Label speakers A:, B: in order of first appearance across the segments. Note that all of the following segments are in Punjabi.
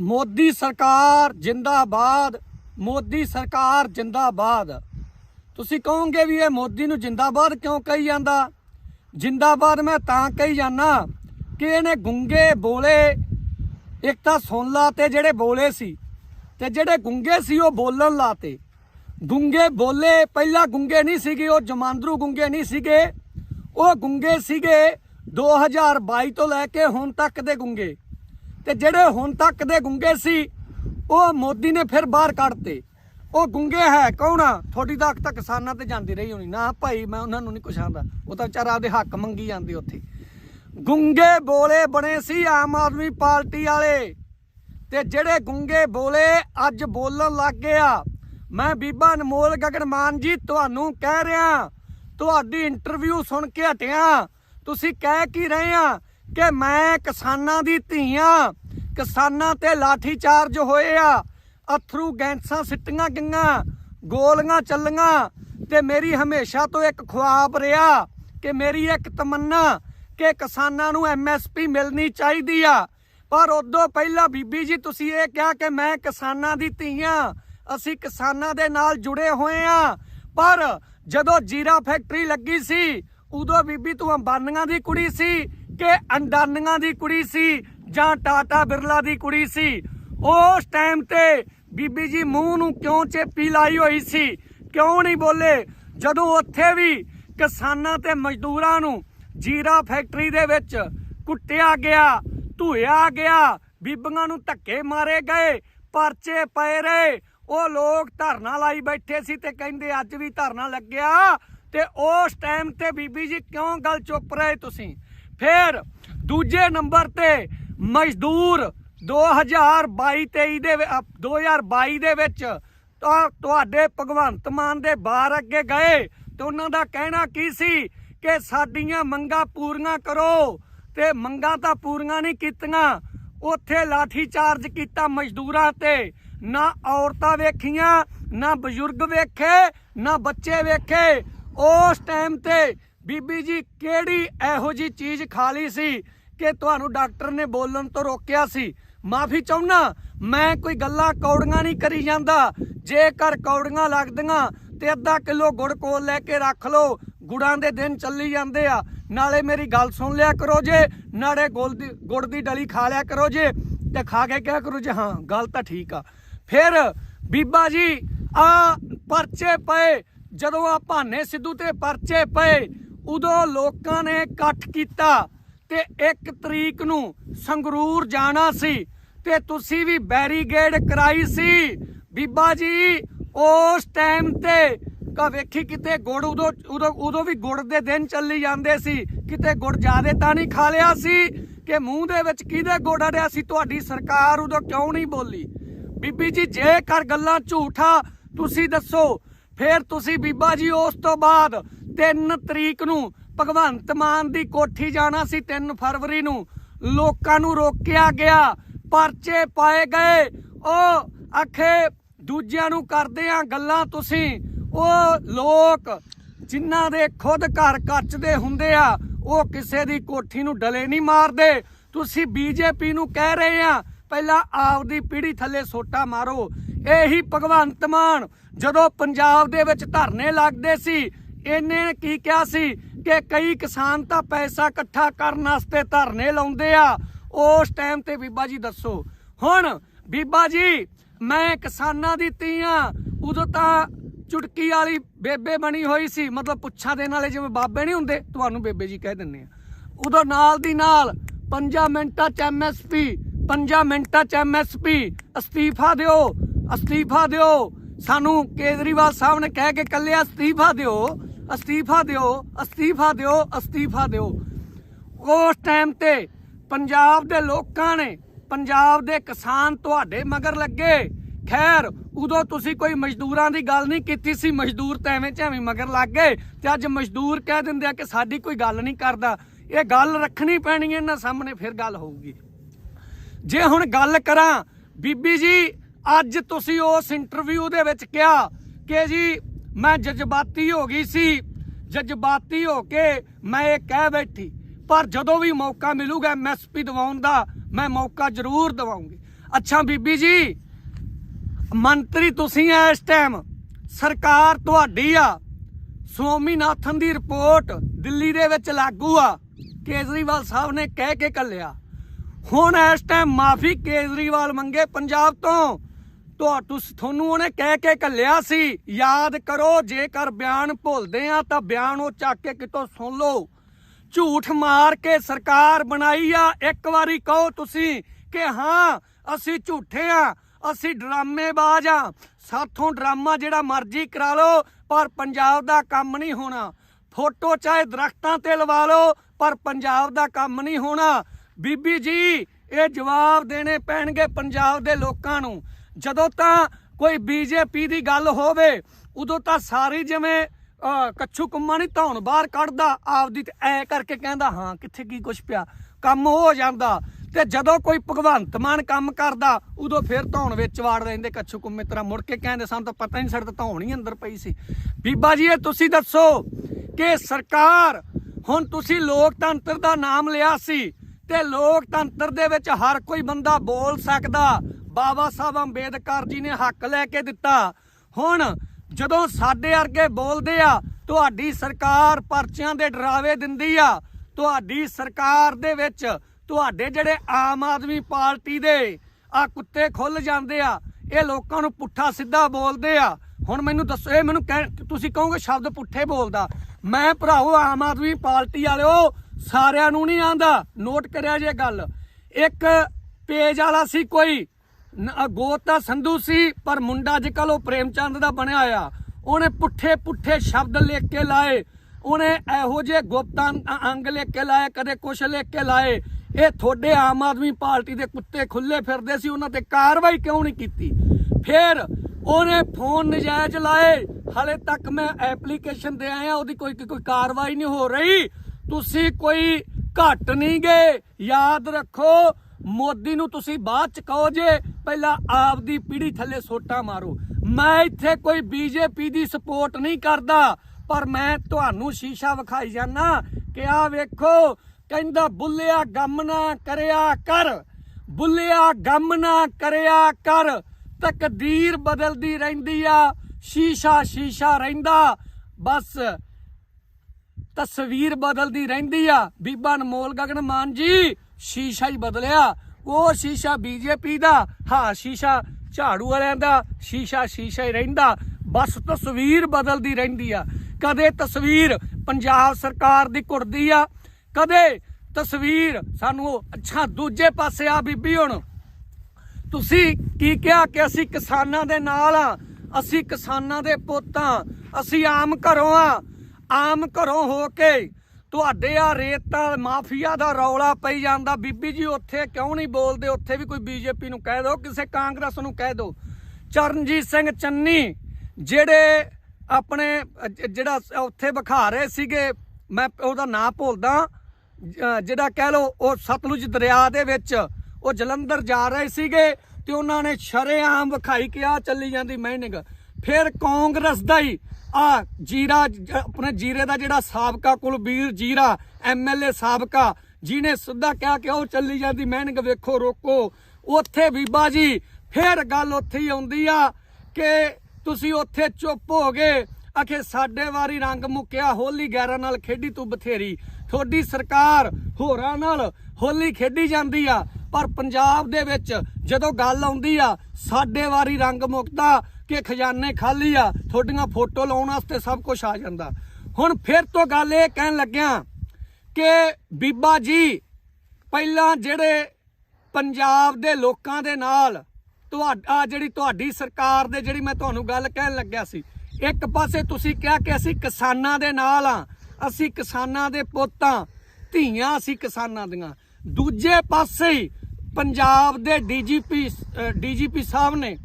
A: ਮੋਦੀ ਸਰਕਾਰ ਜਿੰਦਾਬਾਦ, ਮੋਦੀ ਸਰਕਾਰ ਜਿੰਦਾਬਾਦ। ਤੁਸੀਂ ਕਹੋਗੇ ਵੀ ਇਹ ਮੋਦੀ ਨੂੰ ਜਿੰਦਾਬਾਦ ਕਿਉਂ ਕਹੀ ਜਾਂਦਾ? ਜਿੰਦਾਬਾਦ ਮੈਂ ਤਾਂ ਕਹੀ ਜਾਂਦਾ ਕਿ ਇਹਨੇ ਗੁੰਗੇ ਬੋਲੇ। ਇੱਕ ਤਾਂ ਸੁਣ ਲਾ ਤੇ ਜਿਹੜੇ ਬੋਲੇ ਸੀ ਤੇ ਜਿਹੜੇ ਗੁੰਗੇ ਸੀ ਉਹ ਬੋਲਣ ਲਾਤੇ। ਗੁੰਗੇ ਬੋਲੇ, ਪਹਿਲਾਂ ਗੁੰਗੇ ਨਹੀਂ ਸੀਗੇ, ਉਹ ਜਮਾਂਦਰੂ ਗੁੰਗੇ ਨਹੀਂ ਸੀਗੇ। ਉਹ ਗੁੰਗੇ ਸੀਗੇ 2022 ਤੋਂ ਲੈ ਕੇ ਹੁਣ ਤੱਕ ਦੇ ਗੁੰਗੇ। ਤੇ ਜਿਹੜੇ ਹੁਣ ਤੱਕ ਦੇ ਗੁੰਗੇ ਸੀ, ਉਹ ਮੋਦੀ ਨੇ ਫਿਰ ਬਾਹਰ ਕੱਢਤੇ। ਉਹ ਗੁੰਗੇ ਹੈ ਕੌਣ ਆ? ਤੁਹਾਡੀ ਤਾਂ ਤਾਂ ਕਿਸਾਨਾਂ ਤੇ ਜਾਂਦੀ ਰਹੀ ਹੋਣੀ। ਨਾ ਭਾਈ, ਮੈਂ ਉਹਨਾਂ ਨੂੰ ਨਹੀਂ ਕੁਛ ਆਂਦਾ। ਉਹ ਤਾਂ ਵਿਚਾਰਾ ਆਪਦੇ ਹੱਕ ਮੰਗੀ ਜਾਂਦੇ ਉੱਥੇ। ਗੁੰਗੇ ਬੋਲੇ ਬਣੇ ਸੀ ਆਮ ਆਦਮੀ ਪਾਰਟੀ ਵਾਲੇ। ਤੇ ਜਿਹੜੇ ਗੁੰਗੇ ਬੋਲੇ, ਅੱਜ ਬੋਲਣ ਲੱਗ ਗਿਆ ਮੈਂ ਬੀਬਾ ਅਨਮੋਲ ਗਗਨ ਮਾਨ ਜੀ ਤੁਹਾਨੂੰ ਕਹਿ ਰਿਹਾ। ਤੁਹਾਡੀ ਇੰਟਰਵਿਊ ਸੁਣ ਕੇ ਹਟਿਆ। ਤੁਸੀਂ ਕਹਿ ਕੀ ਰਹੇ ਆ? ਕਿ ਮੈਂ ਕਿਸਾਨਾਂ ਦੀ ਧੀਆਂ ਕਿਸਾਨਾਂ ਤੇ ਲਾਠੀ ਚਾਰਜ ਹੋਏ ਆ। ਅਥਰੂ ਗੈਂਸਾਂ ਸਿੱਟੀਆਂ ਗਈਆਂ, ਗੋਲੀਆਂ ਚੱਲੀਆਂ ਤੇ ਮੇਰੀ ਹਮੇਸ਼ਾ ਤੋਂ ਇੱਕ ਖੁਆਬ ਰਿਹਾ ਕਿ ਮੇਰੀ ਇੱਕ ਤਮੰਨਾ ਕਿ ਕਿਸਾਨਾਂ ਨੂੰ ਐਮਐਸਪੀ ਮਿਲਣੀ ਚਾਹੀਦੀ ਆ। ਪਰ ਉਦੋਂ ਪਹਿਲਾਂ ਬੀਬੀ ਜੀ ਤੁਸੀਂ ਇਹ ਕਿਹਾ ਕਿ ਮੈਂ ਕਿਸਾਨਾਂ ਦੀ ਧੀਆਂ ਅਸੀਂ ਕਿਸਾਨਾਂ ਦੇ ਨਾਲ ਜੁੜੇ ਹੋਏ ਆ। ਪਰ ਜਦੋਂ ਜੀਰਾ ਫੈਕਟਰੀ ਲੱਗੀ ਸੀ, ਉਦੋਂ ਬੀਬੀ ਤੂੰ ਅੰਬਾਨੀਆਂ ਦੀ ਕੁੜੀ ਸੀ। ਕਿ ਅੰਡਾਨੀਆਂ ਦੀ ਕੁੜੀ ਸੀ ਜਾਂ ਟਾਟਾ ਬਿਰਲਾ ਦੀ ਕੁੜੀ ਸੀ। ਉਸ ਟਾਈਮ ਤੇ ਬੀਬੀ ਜੀ ਮੂੰਹ ਨੂੰ ਕਿਉਂ ਚੇਪੀ ਲਾਈ ਹੋਈ ਸੀ? ਕਿਉਂ ਨਹੀਂ ਬੋਲੇ? ਜਦੋਂ ਉੱਥੇ ਵੀ ਕਿਸਾਨਾਂ ਤੇ ਮਜ਼ਦੂਰਾਂ ਨੂੰ ਜੀਰਾ ਫੈਕਟਰੀ ਦੇ ਵਿੱਚ ਕੁੱਟਿਆ ਗਿਆ ਧੂਇਆ ਗਿਆ, ਬੀਬੀਆਂ ਨੂੰ ਧੱਕੇ ਮਾਰੇ ਗਏ, ਪਰਚੇ ਪਏ ਰਹੇ, ਉਹ ਲੋਕ ਧਰਨਾ ਲਾਈ ਬੈਠੇ ਸੀ ਤੇ ਕਹਿੰਦੇ ਅੱਜ ਵੀ ਧਰਨਾ ਲੱਗਿਆ ਤੇ ਉਸ ਟਾਈਮ ਤੇ ਬੀਬੀ ਜੀ ਕਿਉਂ ਗੱਲ ਚੁੱਪ ਰਹੇ ਤੁਸੀਂ? ਫਿਰ ਦੂਜੇ ਨੰਬਰ ਤੇ ਮਜ਼ਦੂਰ 2022 23 ਦੇ ਵਿ- ਅ, 2022 ਦੇ ਵਿੱਚ ਤਾਂ ਤੁਹਾਡੇ ਭਗਵੰਤ ਮਾਨ ਦੇ ਬਾਹਰ ਅੱਗੇ ਗਏ ਤੇ ਉਹਨਾਂ ਦਾ ਕਹਿਣਾ ਕੀ ਸੀ ਕਿ ਸਾਡੀਆਂ ਮੰਗਾਂ ਪੂਰੀਆਂ ਕਰੋ ਤੇ ਮੰਗਾਂ ਤਾਂ ਪੂਰੀਆਂ ਨਹੀਂ ਕੀਤੀਆਂ। ਉੱਥੇ ਲਾਠੀ ਚਾਰਜ ਕੀਤਾ ਮਜ਼ਦੂਰਾਂ ਤੇ। ਨਾ ਔਰਤਾਂ ਵੇਖੀਆਂ ਨਾ ਬਜ਼ੁਰਗ ਵੇਖੇ ਨਾ ਬੱਚੇ ਵੇਖੇ। ਉਸ ਟਾਈਮ ਤੇ ਬੀਬੀ ਜੀ, ਕਿਹੜੀ ਇਹੋ ਜੀ ਚੀਜ਼ ਖਾ ਲਈ ਸੀ ਕਿ ਤੁਹਾਨੂੰ ਡਾਕਟਰ ਨੇ ਬੋਲਣ ਤੋਂ ਰੋਕਿਆ ਸੀ? ਮਾਫੀ ਚਾਹੁੰਨਾ, ਮੈਂ ਕੋਈ ਗੱਲਾਂ ਕੌੜੀਆਂ ਨਹੀਂ ਕਰੀ ਜਾਂਦਾ। ਜੇਕਰ ਕੌੜੀਆਂ ਲੱਗਦੀਆਂ ਤੇ ਅੱਧਾ ਕਿਲੋ ਗੁੜ ਕੋਲ ਲੈ ਕੇ ਰੱਖ ਲਓ, ਗੁੜਾਂ ਦੇ ਦਿਨ ਚੱਲੀ ਜਾਂਦੇ ਆ। ਨਾਲੇ ਮੇਰੀ ਗੱਲ ਸੁਣ ਲਿਆ ਕਰੋ ਜੇ, ਨਾਲੇ ਗੁੜ ਦੀ ਗੁੜ ਦੀ ਡਲੀ ਖਾ ਲਿਆ ਕਰੋ ਜੇ ਤੇ ਖਾ ਕੇ ਕਿਹਾ ਕਰੋ ਜੇ? ਹਾਂ, ਗੱਲ ਤਾਂ ਠੀਕ ਆ। ਫਿਰ ਬੀਬਾ ਜੀ, ਆ ਪਰਚੇ ਪਏ। ਜਦੋਂ ਆ ਭਾਨੇ ਸਿੱਧੂ ਤੇ ਪਰਚੇ ਪਏ ਉਦੋਂ ਲੋਕਾਂ ਨੇ ਇਕੱਠ ਕੀਤਾ ਤੇ 1 ਤਰੀਕ ਨੂੰ ਸੰਗਰੂਰ ਜਾਣਾ ਸੀ ਤੇ ਤੁਸੀਂ ਵੀ ਬੈਰੀਗੇਡ ਕਰਾਈ ਸੀ। ਬੀਬਾ ਜੀ, ਉਸ ਟਾਈਮ ਤੇ ਕਾ ਵੇਖੀ ਕਿਤੇ ਗੁੜ ਉਦੋਂ ਉਦੋਂ ਉਦੋਂ ਵੀ ਗੁੜ ਦੇ ਦਿਨ ਚੱਲੀ ਜਾਂਦੇ ਸੀ। ਕਿਤੇ ਗੁੜ ਜ਼ਿਆਦੇ ਤਾਂ ਨਹੀਂ ਖਾ ਲਿਆ ਸੀ ਕਿ ਮੂੰਹ ਦੇ ਵਿੱਚ ਕਿਹਦੇ ਗੁੜ ਅੜਿਆ ਸੀ? ਤੁਹਾਡੀ ਸਰਕਾਰ ਉਦੋਂ ਕਿਉਂ ਨਹੀਂ ਬੋਲੀ? ਬੀਬੀ ਜੀ, ਜੇਕਰ ਗੱਲਾਂ ਝੂਠਾ, ਤੁਸੀਂ ਦੱਸੋ। ਫਿਰ ਤੁਸੀਂ ਬੀਬਾ ਜੀ, ਉਸ ਤੋਂ ਬਾਅਦ 3 ਤਰੀਕ ਨੂੰ ਭਗਵੰਤ ਮਾਨ ਦੀ ਕੋਠੀ ਜਾਣਾ ਸੀ 3 ਫਰਵਰੀ ਨੂੰ। ਲੋਕਾਂ ਨੂੰ ਰੋਕਿਆ ਗਿਆ, ਪਰਚੇ ਪਾਏ ਗਏ। ਉਹ ਆਖੇ, ਦੂਜਿਆਂ ਨੂੰ ਕਰਦੇ ਆ ਗੱਲਾਂ ਤੁਸੀਂ। ਉਹ ਲੋਕ ਜਿਨ੍ਹਾਂ ਦੇ ਖੁਦ ਘਰ ਕੱਚ ਹੁੰਦੇ ਆ, ਉਹ ਕਿਸੇ ਦੀ ਕੋਠੀ ਨੂੰ ਡਲੇ ਨਹੀਂ ਮਾਰਦੇ। ਤੁਸੀਂ ਬੀਜੇਪੀ ਨੂੰ ਕਹਿ ਰਹੇ ਆ, ਪਹਿਲਾਂ ਆਪਦੀ ਪੀੜੀ ਥੱਲੇ ਸੋਟਾ ਮਾਰੋ। ਇਹੀ ਭਗਵੰਤ ਮਾਨ ਜਦੋਂ ਪੰਜਾਬ ਦੇ ਵਿੱਚ ਧਰਨੇ ਲੱਗਦੇ ਸੀ ਇਹਨੇ ਕੀ ਕਿਹਾ ਸੀ ਕਿ ਕਈ ਕਿਸਾਨ ਤਾਂ ਪੈਸਾ ਇਕੱਠਾ ਕਰਨ ਵਾਸਤੇ ਧਰਨੇ ਲਾਉਂਦੇ ਆ? ਉਸ ਟਾਈਮ ਤੇ ਬੀਬਾ ਜੀ ਦੱਸੋ। ਹੁਣ ਬੀਬਾ ਜੀ, ਮੈਂ ਕਿਸਾਨਾਂ ਦੀ ਤੀਆਂ ਉਦੋਂ ਤਾਂ ਚੁਟਕੀ ਵਾਲੀ ਬੇਬੇ ਬਣੀ ਹੋਈ ਸੀ। ਮਤਲਬ ਪੁੱਛਾਂ ਦੇ ਨਾਲੇ ਜਿਵੇਂ ਬਾਬੇ ਨਹੀਂ ਹੁੰਦੇ, ਤੁਹਾਨੂੰ ਬੇਬੇ ਜੀ ਕਹਿ ਦਿੰਦੇ ਆ। ਉਦੋਂ ਨਾਲ ਦੀ ਨਾਲ 5 ਮਿੰਟਾਂ ਚ ਐਮਐਸਪੀ 5 ਮਿੰਟਾਂ ਚ ਐਮਐਸਪੀ ਅਸਤੀਫਾ ਦਿਓ ਅਸਤੀਫਾ ਦਿਓ। ਸਾਨੂੰ ਕੇਜਰੀਵਾਲ ਸਾਹਿਬ ਨੇ ਕਹਿ ਕੇ ਕੱਲਿਆ, ਅਸਤੀਫਾ ਦਿਓ। ਅਸਤੀਫਾ ਦਿਓ ਅਸਤੀਫਾ ਦਿਓ ਅਸਤੀਫਾ ਦਿਓ। ਉਸ ਟਾਈਮ ਤੇ ਪੰਜਾਬ ਦੇ ਲੋਕਾਂ ਨੇ, ਪੰਜਾਬ ਦੇ ਕਿਸਾਨ ਤੁਹਾਡੇ ਮਗਰ ਲੱਗੇ। ਖੈਰ, ਉਦੋਂ ਤੁਸੀਂ ਕੋਈ ਮਜ਼ਦੂਰਾਂ ਦੀ ਗੱਲ ਨਹੀਂ ਕੀਤੀ ਸੀ, ਮਜ਼ਦੂਰ ਤਾਂ ਐਵੇਂ ਝੈਵੇਂ ਮਗਰ ਲੱਗ ਗਏ ਤੇ ਅੱਜ ਮਜ਼ਦੂਰ ਕਹਿ ਦਿੰਦੇ ਆ ਕਿ ਸਾਡੀ ਕੋਈ ਗੱਲ ਨਹੀਂ ਕਰਦਾ। ਇਹ ਗੱਲ ਰੱਖਣੀ ਪੈਣੀ ਇਹਨਾਂ ਸਾਹਮਣੇ ਫਿਰ ਗੱਲ ਹੋਊਗੀ। ਜੇ ਹੁਣ ਗੱਲ ਕਰਾਂ, ਬੀਬੀ ਜੀ, ਅੱਜ ਤੁਸੀਂ ਉਸ ਇੰਟਰਵਿਊ ਦੇ ਵਿੱਚ ਕਿਹਾ ਕਿ ਜੀ ਮੈਂ ਜਜ਼ਬਾਤੀ ਹੋ ਗਈ ਸੀ। ਜਜ਼ਬਾਤੀ ਹੋ ਕੇ ਮੈਂ ਇਹ ਕਹਿ ਬੈਠੀ, ਪਰ ਜਦੋਂ ਵੀ ਮੌਕਾ ਮਿਲੂਗਾ ਐਮਐਸਪੀ ਦਿਵਾਉਣ ਦਾ, ਮੈਂ ਮੌਕਾ ਜ਼ਰੂਰ ਦਿਵਾਉਂਗੀ। ਅੱਛਾ ਬੀਬੀ ਜੀ, ਮੰਤਰੀ ਤੁਸੀਂ ਆ ਇਸ ਟਾਈਮ ਸਰਕਾਰ ਤੁਹਾਡੀ ਆ। ਸਵਾਮੀਨਾਥਨ ਦੀ ਰਿਪੋਰਟ ਦਿੱਲੀ ਦੇ ਵਿੱਚ ਲਾਗੂ ਆ। ਕੇਜਰੀਵਾਲ ਸਾਹਿਬ ਨੇ ਕਹਿ ਕੇ ਕੱਲਿਆ। ਹੁਣ ਇਸ ਟਾਈਮ ਮਾਫੀ ਕੇਜਰੀਵਾਲ ਮੰਗੇ ਪੰਜਾਬ ਤੋਂ। ਤੁਹਾ- ਤੁਸ- ਤੁਹਾਨੂੰ ਉਹਨੇ ਕਹਿ ਕੇ ਕੱਲਿਆ ਸੀ, ਯਾਦ ਕਰੋ, ਜੇਕਰ ਬਿਆਨ ਭੁੱਲਦੇ ਆ ਤਾਂ ਬਿਆਨ ਉਹ ਚੱਕ ਕੇ ਕਿਤੋਂ ਸੁਣ ਲਓ। ਝੂਠ ਮਾਰ ਕੇ ਸਰਕਾਰ ਬਣਾਈ ਆ, ਇੱਕ ਵਾਰੀ ਕਹੋ ਤੁਸੀਂ ਕਿ ਹਾਂ, ਅਸੀਂ ਝੂਠੇ ਆ, ਅਸੀਂ ਡਰਾਮੇਬਾਜ਼ ਆ। ਸਾਥੋਂ ਡਰਾਮਾ ਜਿਹੜਾ ਮਰਜ਼ੀ ਕਰਾ ਲਓ, ਪਰ ਪੰਜਾਬ ਦਾ ਕੰਮ ਨਹੀਂ ਹੋਣਾ। ਫੋਟੋ ਚਾਹੇ ਦਰਖਤਾਂ ਤੇ ਲਵਾ ਲਓ, ਪਰ ਪੰਜਾਬ ਦਾ ਕੰਮ ਨਹੀਂ ਹੋਣਾ। ਬੀਬੀ ਜੀ, ਇਹ ਜਵਾਬ ਦੇਣੇ ਪੈਣਗੇ ਪੰਜਾਬ ਦੇ ਲੋਕਾਂ ਨੂੰ। ਜਦੋਂ ਤਾਂ ਕੋਈ ਬੀਜੇਪੀ ਦੀ ਗੱਲ ਹੋਵੇ, ਉਦੋਂ ਤਾਂ ਸਾਰੀ ਜਿਵੇਂ ਕੱਛੂ ਕੁੰਮਾ ਨਹੀਂ ਧੌਣ ਬਾਹਰ ਕੱਢਦਾ, ਆਪਦੀ ਤੇ ਐ ਕਰਕੇ ਕਹਿੰਦਾ, ਹਾਂ, ਕਿੱਥੇ ਕੀ ਕੁਛ ਪਿਆ? ਕੰਮ ਹੋ ਜਾਂਦਾ। ਤੇ ਜਦੋਂ ਕੋਈ ਭਗਵੰਤ ਮਾਨ ਕੰਮ ਕਰਦਾ, ਉਦੋਂ ਫਿਰ ਧੌਣ ਵਿੱਚ ਵਾੜ ਰਹਿੰਦੇ ਕੱਛੂ ਕੁੰਮੇ ਤਰ੍ਹਾਂ। ਮੁੜ ਕੇ ਕਹਿੰਦੇ, ਸਾਨੂੰ ਤਾਂ ਪਤਾ ਨਹੀਂ, ਸਾਡੇ ਤਾਂ ਧੌਣ ਹੀ ਅੰਦਰ ਪਈ ਸੀ। ਬੀਬਾ ਜੀ, ਇਹ ਤੁਸੀਂ ਦੱਸੋ ਕਿ ਸਰਕਾਰ, ਹੁਣ ਤੁਸੀਂ ਲੋਕਤੰਤਰ ਦਾ ਨਾਮ ਲਿਆ ਸੀ, ਤੇ ਲੋਕਤੰਤਰ ਦੇ ਵਿੱਚ ਹਰ ਕੋਈ ਬੰਦਾ ਬੋਲ ਸਕਦਾ। ਬਾਬਾ ਸਾਹਿਬ ਅੰਬੇਦਕਰ ਜੀ ਨੇ ਹੱਕ ਲੈ ਕੇ ਦਿੱਤਾ। ਹੁਣ ਜਦੋਂ ਸਾਡੇ ਵਰਗੇ ਬੋਲਦੇ ਆ, ਤੁਹਾਡੀ ਸਰਕਾਰ ਪਰਚਿਆਂ ਦੇ ਡਰਾਵੇ ਦਿੰਦੀ ਆ, ਤੁਹਾਡੀ ਸਰਕਾਰ ਦੇ ਵਿੱਚ ਤੁਹਾਡੇ ਜਿਹੜੇ ਆਮ ਆਦਮੀ ਪਾਰਟੀ ਦੇ ਆ ਕੁੱਤੇ ਖੁੱਲ ਜਾਂਦੇ ਆ, ਇਹ ਲੋਕਾਂ ਨੂੰ ਪੁੱਠਾ ਸਿੱਧਾ ਬੋਲਦੇ ਆ। ਹੁਣ ਮੈਨੂੰ ਦੱਸੋ, ਇਹ ਮੈਨੂੰ ਕਹਿ- ਤੁਸੀਂ ਕਹੋਗੇ ਸ਼ਬਦ ਪੁੱਠੇ ਬੋਲਦਾ। ਮੈਂ ਭਰਾਓ ਆਮ ਆਦਮੀ ਪਾਰਟੀ ਵਾਲਿਓ, ਸਾਰਿਆਂ ਨੂੰ ਨਹੀਂ ਆਂਦਾ। ਨੋਟ ਕਰਿਆ ਜੇ ਗੱਲ। ਇੱਕ ਪੇਜ ਵਾਲਾ ਸੀ ਕੋਈ ਗੋਤ ਤਾਂ ਸੰਧੂ ਸੀ, ਪਰ ਮੁੰਡਾ ਅੱਜ ਕੱਲ ਉਹ ਪ੍ਰੇਮਚੰਦ ਦਾ ਬਣਿਆ ਆ ਉਹਨੇ ਪੁੱਠੇ ਪੁੱਠੇ ਸ਼ਬਦ ਲਿਖ ਕੇ ਲਾਏ। ਉਹਨੇ ਇਹੋ ਜਿਹੇ ਗੁਪਤਾਂ ਅੰਗ ਲਿਖ ਕੇ ਲਾਏ, ਕਦੇ ਕੁਛ ਲਿਖ ਕੇ ਲਾਏ। ਇਹ ਤੁਹਾਡੇ ਆਮ ਆਦਮੀ ਪਾਰਟੀ ਦੇ ਕੁੱਤੇ ਖੁੱਲੇ ਫਿਰਦੇ ਸੀ, ਉਹਨਾਂ ਤੇ ਕਾਰਵਾਈ ਕਿਉਂ ਨਹੀਂ ਕੀਤੀ? ਫਿਰ ਉਹਨੇ ਫੋਨ ਨਜਾਇਜ਼ ਲਾਏ। ਹਲੇ ਤੱਕ ਮੈਂ ਐਪਲੀਕੇਸ਼ਨ ਦੇ ਆਇਆ, ਉਹਦੀ ਕੋਈ ਕੋਈ ਕਾਰਵਾਈ ਨਹੀਂ ਹੋ ਰਹੀ। ਤੁਸੀਂ ਕੋਈ ਘੱਟ ਨਹੀਂ ਗਏ ਯਾਦ ਰੱਖੋ। ਮੋਦੀ ਨੂੰ ਤੁਸੀਂ ਬਾਅਦ ਚ ਕਹੋ ਜੇ ਪਹਿਲਾਂ ਆਪ ਦੀ ਪੀੜੀ ਥੱਲੇ ਸੋਟਾ ਮਾਰੋ। ਮੈਂ ਇੱਥੇ ਕੋਈ ਬੀਜੇਪੀ ਦੀ ਸਪੋਰਟ ਨਹੀਂ ਕਰਦਾ, ਪਰ ਮੈਂ ਤੁਹਾਨੂੰ ਸ਼ੀਸ਼ਾ ਵਿਖਾਈ ਜਾਨਾ ਕਿ ਆ ਵੇਖੋ, ਕਹਿੰਦਾ ਬੁੱਲਿਆ ਗਮ ਨਾ ਕਰਿਆ ਕਰ, ਬੁੱਲਿਆ ਗਮ ਨਾ ਕਰਿਆ ਕਰ, ਤਕਦੀਰ ਬਦਲਦੀ ਰਹਿੰਦੀ ਆ, ਸ਼ੀਸ਼ਾ ਸ਼ੀਸ਼ਾ ਰਹਿੰਦਾ, ਬਸ ਤਸਵੀਰ ਬਦਲਦੀ ਰਹਿੰਦੀ ਆ। ਬੀਬਾ ਅਨਮੋਲ ਗਗਨ ਮਾਨ ਜੀ ਸ਼ੀਸ਼ਾ ਹੀ ਬਦਲਿਆ। ਉਹ ਸ਼ੀਸ਼ਾ ਬੀਜੇਪੀ ਦਾ। ਹਾਂ, ਸ਼ੀਸ਼ਾ ਝਾੜੂ ਵਾਲਿਆਂ ਦਾ। ਸ਼ੀਸ਼ਾ ਸ਼ੀਸ਼ਾ ਹੀ ਰਹਿੰਦਾ। ਬਸ ਤਸਵੀਰ ਬਦਲਦੀ ਰਹਿੰਦੀ ਆ। ਕਦੇ ਤਸਵੀਰ ਪੰਜਾਬ ਸਰਕਾਰ ਦੀ ਕੁੜਦੀ ਆ। ਕਦੇ ਤਸਵੀਰ ਸਾਨੂੰ ਅੱਛਾ, ਦੂਜੇ ਪਾਸੇ ਆ ਬੀਬੀ ਹੁਣ। ਤੁਸੀਂ ਕੀ ਕਿਹਾ ਕਿ ਅਸੀਂ ਕਿਸਾਨਾਂ ਦੇ ਨਾਲ ਆ? ਅਸੀਂ ਕਿਸਾਨਾਂ ਦੇ ਪੁੱਤਾਂ ਅਸੀਂ ਆਮ ਘਰੋਂ ਆ। ਆਮ ਘਰੋਂ ਹੋ ਕੇ ਤੁਹਾਡੇ ਆ ਰੇਤਾ, ਮਾਫੀਆ ਦਾ ਰੌਲਾ ਪਈ ਜਾਂਦਾ। ਬੀਬੀ ਜੀ, ਉੱਥੇ ਕਿਉਂ ਨਹੀਂ ਬੋਲਦੇ? ਉੱਥੇ ਵੀ ਕੋਈ ਬੀਜੇਪੀ ਨੂੰ ਕਹਿ ਦਿਓ, ਕਿਸੇ ਕਾਂਗਰਸ ਨੂੰ ਕਹਿ ਦਿਓ। ਚਰਨਜੀਤ ਸਿੰਘ ਚੰਨੀ, ਜਿਹੜੇ ਆਪਣੇ ਜਿਹੜਾ ਉੱਥੇ ਵਿਖਾ ਰਹੇ ਸੀਗੇ, ਮੈਂ ਉਹਦਾ ਨਾਂ ਭੁੱਲਦਾ। ਜਿਹੜਾ ਕਹਿ ਲਓ, ਉਹ ਸਤਲੁਜ ਦਰਿਆ ਦੇ ਵਿੱਚ ਉਹ ਜਲੰਧਰ ਜਾ ਰਹੇ ਸੀਗੇ ਤੇ ਉਹਨਾਂ ਨੇ ਸ਼ਰੇਆਮ ਵਿਖਾਈ ਕਿ ਆ ਚੱਲੀ ਜਾਂਦੀ ਮਾਈਨਿੰਗ ਫਿਰ ਕਾਂਗਰਸ ਦਾ ਹੀ ਆ ਜੀਰਾ ਆਪਣੇ ਜੀਰੇ ਦਾ ਜਿਹੜਾ ਸਾਬਕਾ ਕੁਲਬੀਰ ਜੀਰਾ ਐਮਐਲਏ ਸਾਬਕਾ, ਜਿਹਨੇ ਸਿੱਧਾ ਕਿਹਾ ਕਿ ਉਹ ਚੱਲੀ ਜਾਂਦੀ ਮਾਈਨਿੰਗ ਵੇਖੋ, ਰੋਕੋ। ਉੱਥੇ ਬੀਬਾ ਜੀ, ਫਿਰ ਗੱਲ ਉੱਥੇ ਹੀ ਆਉਂਦੀ ਆ ਕਿ ਤੁਸੀਂ ਉੱਥੇ ਚੁੱਪ ਹੋ ਗਏ। ਆਖੇ, ਸਾਡੇ ਵਾਰੀ ਰੰਗ ਮੁੱਕਿਆ, ਹੋਲੀ ਗੈਰਾਂ ਨਾਲ ਖੇਡੀ ਤੂੰ ਬਥੇਰੀ। ਤੁਹਾਡੀ ਸਰਕਾਰ ਹੋਰਾਂ ਨਾਲ ਹੋਲੀ ਖੇਡੀ ਜਾਂਦੀ ਆ। ਪਰ ਪੰਜਾਬ ਦੇ ਵਿੱਚ ਜਦੋਂ ਗੱਲ ਆਉਂਦੀ ਆ, ਸਾਡੇ ਵਾਰੀ ਰੰਗ ਮੁੱਕਦਾ ਕਿ ਖਜ਼ਾਨੇ ਖਾਲੀ ਆ, ਤੁਹਾਡੀਆਂ ਫੋਟੋ ਲਾਉਣ ਵਾਸਤੇ ਸਭ ਕੁਝ ਆ ਜਾਂਦਾ। ਹੁਣ ਫਿਰ ਤੋਂ ਗੱਲ ਇਹ ਕਹਿਣ ਲੱਗਿਆ ਕਿ ਬੀਬਾ ਜੀ, ਪਹਿਲਾਂ ਜਿਹੜੇ ਪੰਜਾਬ ਦੇ ਲੋਕਾਂ ਦੇ ਨਾਲ ਤੁਹਾਡਾ ਜਿਹੜੀ ਤੁਹਾਡੀ ਸਰਕਾਰ ਦੇ ਜਿਹੜੀ ਮੈਂ ਤੁਹਾਨੂੰ ਗੱਲ ਕਹਿਣ ਲੱਗਿਆ ਸੀ, ਇੱਕ ਪਾਸੇ ਤੁਸੀਂ ਕਿਹਾ ਕਿ ਅਸੀਂ ਕਿਸਾਨਾਂ ਦੇ ਨਾਲ ਆ, ਅਸੀਂ ਕਿਸਾਨਾਂ ਦੇ ਪੁੱਤਾਂ ਧੀਆਂ ਅਸੀਂ ਕਿਸਾਨਾਂ ਦੀਆਂ। ਦੂਜੇ ਪਾਸੇ ਪੰਜਾਬ ਦੇ ਡੀਜੀਪੀ ਡੀਜੀਪੀ ਸਾਹਿਬ ਨੇ,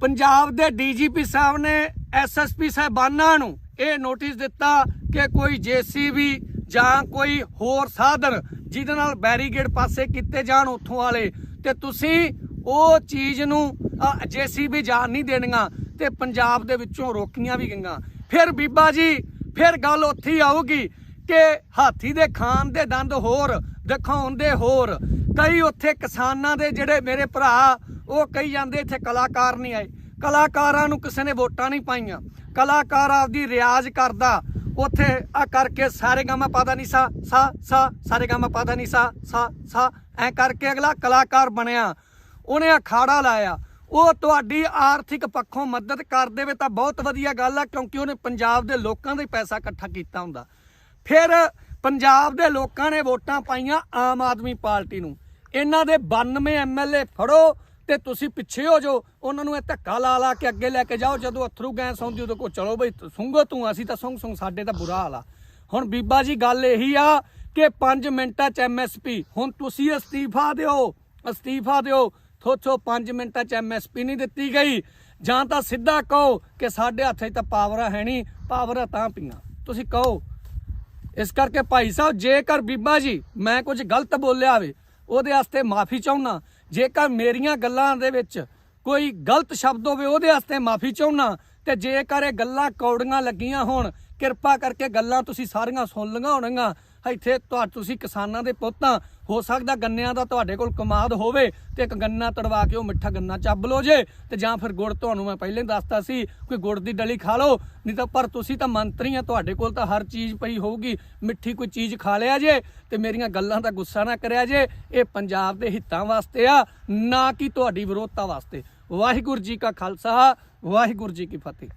A: ਪੰਜਾਬ ਦੇ ਡੀਜੀਪੀ ਸਾਹਿਬ ਨੇ ਐਸਐਸਪੀ ਸਾਹਿਬਾਨਾਂ ਨੂੰ ਇਹ ਨੋਟਿਸ ਦਿੱਤਾ ਕਿ ਕੋਈ ਜੀਸੀਬੀ ਜਾਂ ਕੋਈ ਹੋਰ ਸਾਧਨ ਜਿਹਦੇ ਨਾਲ ਬੈਰੀਗੇਡ ਪਾਸੇ ਕੀਤੇ ਜਾਣ ਉੱਥੋਂ ਵਾਲੇ, ਤੇ ਤੁਸੀਂ ਉਹ ਚੀਜ਼ ਨੂੰ ਜੀਸੀਬੀ ਜਾਣ ਨਹੀਂ ਦੇਣੀਆਂ ਤੇ ਪੰਜਾਬ ਦੇ ਵਿੱਚੋਂ ਰੋਕੀਆਂ ਵੀ ਗਈਆਂ। ਫਿਰ ਬੀਬਾ ਜੀ, ਫਿਰ ਗੱਲ ਉੱਥੇ ਆਊਗੀ ਕਿ ਹਾਥੀ ਦੇ ਖਾਨ ਦੇ ਦੰਦ ਹੋਰ ਦਿਖਾਉਣ ਦੇ ਹੋਰ ਕਈ ਉੱਥੇ ਕਿਸਾਨਾਂ ਦੇ ਜਿਹੜੇ ਮੇਰੇ ਭਰਾ, ਉਹ ਕਹੀ ਜਾਂਦੇ ਇੱਥੇ ਕਲਾਕਾਰ ਨਹੀਂ ਆਏ। ਕਲਾਕਾਰਾਂ ਨੂੰ ਕਿਸੇ ਨੇ ਵੋਟਾਂ ਨਹੀਂ ਪਾਈਆਂ। ਕਲਾਕਾਰ ਆਪਦੀ ਰਿਆਜ਼ ਕਰਦਾ, ਉੱਥੇ ਆ ਕਰਕੇ ਸਾਰੇ ਗਾਮਾ ਪਾਦਾ ਨਹੀਂ ਸਾ ਸਾ ਸਾ, ਸਾਰੇ ਗਾਮਾ ਪਾਦਾ ਨਹੀਂ ਸਾ ਸਾ ਸਾ, ਐ ਕਰਕੇ ਅਗਲਾ ਕਲਾਕਾਰ ਬਣਿਆ। ਉਹਨੇ ਅਖਾੜਾ ਲਾਇਆ। ਉਹ ਤੁਹਾਡੀ ਆਰਥਿਕ ਪੱਖੋਂ ਮਦਦ ਕਰ ਦੇਵੇ ਤਾਂ ਬਹੁਤ ਵਧੀਆ ਗੱਲ ਆ, ਕਿਉਂਕਿ ਉਹਨੇ ਪੰਜਾਬ ਦੇ ਲੋਕਾਂ ਦਾ ਹੀ ਪੈਸਾ ਇਕੱਠਾ ਕੀਤਾ ਹੁੰਦਾ। ਫਿਰ ਪੰਜਾਬ ਦੇ ਲੋਕਾਂ ਨੇ ਵੋਟਾਂ ਪਾਈਆਂ ਆਮ ਆਦਮੀ ਪਾਰਟੀ ਨੂੰ। ਇਹਨਾਂ ਦੇ 92 ਐਮਐਲਏ ਫੜੋ ਤੇ ਤੁਸੀਂ ਪਿੱਛੇ ਹੋ ਜਾਓ। ਉਹਨਾਂ ਨੂੰ ਇਹ ਧੱਕਾ ਲਾ ਲਾ ਕੇ ਅੱਗੇ ਲੈ ਕੇ ਜਾਓ। ਜਦੋਂ ਅਥਰੂ ਗੈਸ ਆਉਂਦੀ ਉਦੋਂ ਕੋ ਚਲੋ ਬਈ ਸੁੰਗੋ ਤੂੰ, ਅਸੀਂ ਤਾਂ ਸੁੰਗ ਸੁੰਗ ਸਾਡੇ ਤਾਂ ਬੁਰਾ ਹਾਲ ਆ। ਹੁਣ ਬੀਬਾ ਜੀ, ਗੱਲ ਇਹੀ ਆ ਕਿ 5 ਮਿੰਟਾਂ ਚ ਐਮਐਸਪੀ ਹੁਣ ਤੁਸੀਂ ਅਸਤੀਫਾ ਦਿਓ ਅਸਤੀਫਾ ਦਿਓ। ਥੋਥੋ 5 ਮਿੰਟਾਂ ਚ ਐਮਐਸਪੀ ਨਹੀਂ ਦਿੱਤੀ ਗਈ। ਜਾਂ ਤਾਂ ਸਿੱਧਾ ਕਹੋ ਕਿ ਸਾਡੇ ਹੱਥ 'ਚ ਤਾਂ ਪਾਵਰਾਂ ਹੈ ਨਹੀਂ, ਪਾਵਰਾਂ ਤਾਂ ਪੀਆਂ ਤੁਸੀਂ ਕਹੋ। ਇਸ ਕਰਕੇ ਭਾਈ ਸਾਹਿਬ, ਜੇਕਰ ਬੀਬਾ ਜੀ, ਮੈਂ ਕੁਝ ਗਲਤ ਬੋਲਿਆ ਹੋਵੇ ਉਹਦੇ ਵਾਸਤੇ ਮਾਫੀ ਚਾਹੁੰਨਾ। ਜੇਕਰ ਮੇਰੀਆਂ ਗੱਲਾਂ ਦੇ ਵਿੱਚ ਕੋਈ ਗਲਤ ਸ਼ਬਦ ਹੋਵੇ, ਉਹਦੇ ਵਾਸਤੇ ਮਾਫੀ ਚਾਹੁੰਨਾ। ਤੇ ਜੇਕਰ ਇਹ ਗੱਲਾਂ ਕੌੜੀਆਂ ਲੱਗੀਆਂ ਹੋਣ, ਕਿਰਪਾ ਕਰਕੇ ਗੱਲਾਂ ਤੁਸੀਂ ਸਾਰੀਆਂ ਸੁਣ ਲਈਆਂ ਹੋਣਗੀਆਂ। ਇੱਥੇ ਤੁਹਾ, ਤੁਸੀਂ ਕਿਸਾਨਾਂ ਦੇ ਪੁੱਤਾਂ ਹੋ ਸਕਦਾ ਗੰਨਿਆਂ ਦਾ ਤੁਹਾਡੇ ਕੋਲ ਕਮਾਦ ਹੋਵੇ ਤੇ ਇੱਕ ਗੰਨਾ ਤੜਵਾ ਕੇ ਉਹ ਮਿੱਠਾ ਗੰਨਾ ਚੱਬ ਲੋ ਜੇ ਤੇ ਜਾਂ ਫਿਰ ਗੁੜ ਤੁਹਾਨੂੰ ਮੈਂ ਪਹਿਲਾਂ ਹੀ ਦੱਸਤਾ ਸੀ ਕੋਈ ਗੁੜ ਦੀ ਡਲੀ ਖਾ ਲਓ, ਨਹੀਂ ਤਾਂ ਪਰ ਤੁਸੀਂ ਤਾਂ ਮੰਤਰੀ ਆ, ਤੁਹਾਡੇ ਕੋਲ ਤਾਂ ਹਰ ਚੀਜ਼ ਪਈ ਹੋਊਗੀ, ਮਿੱਠੀ ਕੋਈ ਚੀਜ਼ ਖਾ ਲਿਆ ਜੇ ਤੇ ਮੇਰੀਆਂ ਗੱਲਾਂ ਦਾ ਗੁੱਸਾ ਨਾ ਕਰਿਆ ਜੇ, ਇਹ ਪੰਜਾਬ ਦੇ ਹਿੱਤਾਂ ਵਾਸਤੇ ਆ, ਨਾ ਕਿ ਤੁਹਾਡੀ ਵਿਰੋਧਤਾ ਵਾਸਤੇ। ਵਾਹਿਗੁਰੂ ਜੀ ਕਾ ਖਾਲਸਾ, ਵਾਹਿਗੁਰੂ ਜੀ ਕੀ ਫਤਿਹ।